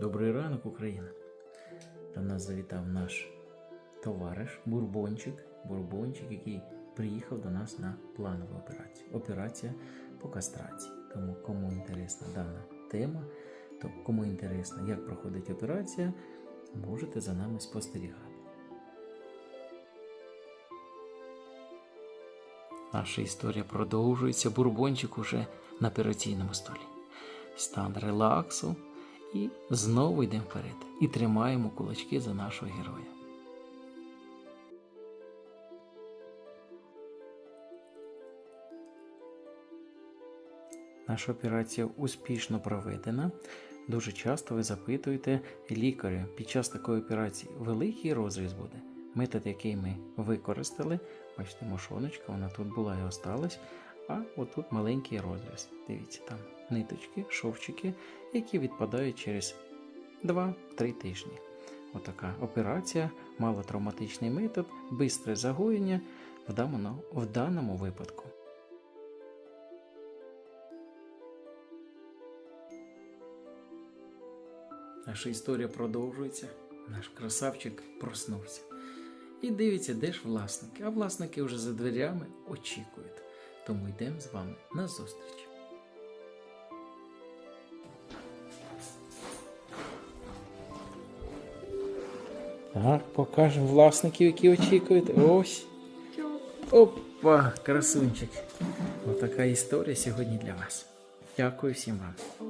Добрий ранок, Україна! До нас завітав наш товариш Бурбончик, Бурбончик, який приїхав до нас на планову операцію. Операція по кастрації. Тому кому інтересна дана тема, то кому інтересно, як проходить операція, можете за нами спостерігати. Наша історія продовжується. Бурбончик уже на операційному столі. Стан релаксу. І знову йдемо вперед. І тримаємо кулачки за нашого героя. Наша операція успішно проведена. Дуже часто ви запитуєте лікаря під час такої операції великий розріз буде. Метод, який ми використали, бачите, мошоночка, вона тут була і осталась. А отут маленький розріз. Дивіться, там ниточки, шовчики, які відпадають через 2-3 тижні. Отака операція, малотравматичний метод, бистре загоєння в даному, випадку. Наша історія продовжується. Наш красавчик проснувся. І дивиться, де ж власники. А власники вже за дверями очікують. Тому йдемо з вами на зустріч. Так, покажемо власників, які очікують. Ось. Опа, красунчик. Отака історія сьогодні для вас. Дякую всім вам.